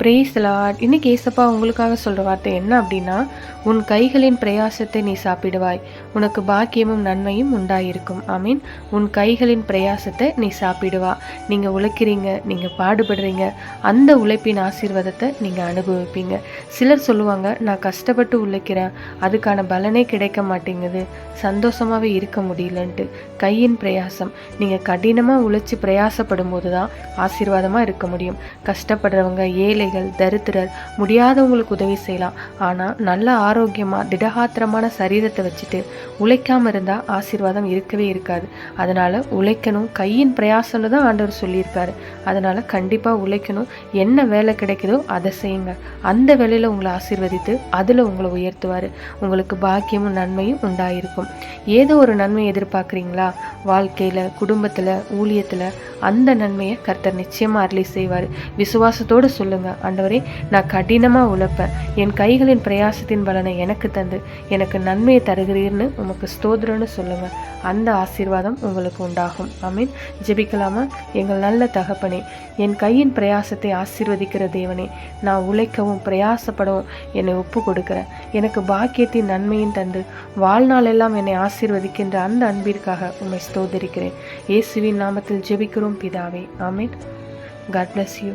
Brace Lord இன்னைக்கு ஏசப்பா உங்களுக்காக சொல்கிற வார்த்தை என்ன அப்படின்னா உன் கைகளின் பிரயாசத்தை நீ சாப்பிடுவாய். உனக்கு பாக்கியமும் நன்மையும் உண்டாயிருக்கும். ஐ மீன் உன் கைகளின் பிரயாசத்தை நீ சாப்பிடுவா. நீங்கள் உழைக்கிறீங்க நீங்கள் பாடுபடுறீங்க. அந்த உழைப்பின் ஆசீர்வாதத்தை நீங்கள் அனுபவிப்பீங்க. சிலர் சொல்லுவாங்க நான் கஷ்டப்பட்டு உழைக்கிறேன். அதுக்கான பலனே கிடைக்க மாட்டேங்குது. சந்தோஷமாகவே இருக்க முடியலன்ட்டு. கையின் பிரயாசம். நீங்கள் கடினமாக உழைச்சி பிரயாசப்படும் போது தான் ஆசீர்வாதமாக இருக்க முடியும். கஷ்டப்படுறவங்க ஏழை ஏழைகள் தரித்திரர் முடியாதவங்களுக்கு உதவி செய்யலாம். ஆனால் நல்ல ஆரோக்கியமாக திடகாத்திரமான சரீரத்தை வச்சுட்டு உழைக்காமல் இருந்தால் ஆசீர்வாதம் இருக்கவே இருக்காது. அதனால் உழைக்கணும். கையின் பிரயாசம்னு தான் ஆண்டவர் சொல்லியிருக்காரு. அதனால் கண்டிப்பாக உழைக்கணும். என்ன வேலை கிடைக்குதோ அதை செய்யுங்க. அந்த வேலையில் உங்களை ஆசீர்வதித்து அதில் உங்களை உயர்த்துவார். உங்களுக்கு பாக்கியமும் நன்மையும் உண்டாயிருக்கும். ஏதோ ஒரு நன்மை எதிர்பார்க்குறீங்களா? வாழ்க்கையில் குடும்பத்தில் ஊழியத்தில் அந்த நன்மையை கர்த்தர் நிச்சயமாக அருளி செய்வார். விசுவாசத்தோடு சொல்லுங்கள் ஆண்டவரே நான் கடினமாக உழைப்பேன். என் கைகளின் பிரயாசத்தின் பலனை எனக்கு தந்து எனக்கு நன்மையை தருகிறீர்னு உமக்கு ஸ்தோத்திரன்னு சொல்லுங்கள் அந்த ஆசீர்வாதம் உங்களுக்கு உண்டாகும். அமீன் ஜெபிக்கலாமா? எங்கள் நல்ல தகப்பனே என் கையின் பிரயாசத்தை ஆசீர்வதிக்கிற தேவனே நான் உழைக்கவும் பிரயாசப்படவும் என்னை ஒப்பு கொடுக்கிறேன் எனக்கு பாக்கியத்தின் நன்மையும் தந்து வாழ்நாளெல்லாம் என்னை ஆசீர்வதிக்கின்ற அந்த அன்பிற்காக உம்மை ஸ்தோதரிக்கிறேன் இயேசுவின் நாமத்தில் ஜெபிக்கிறோம் பிதாவே. ஆமீன். God bless you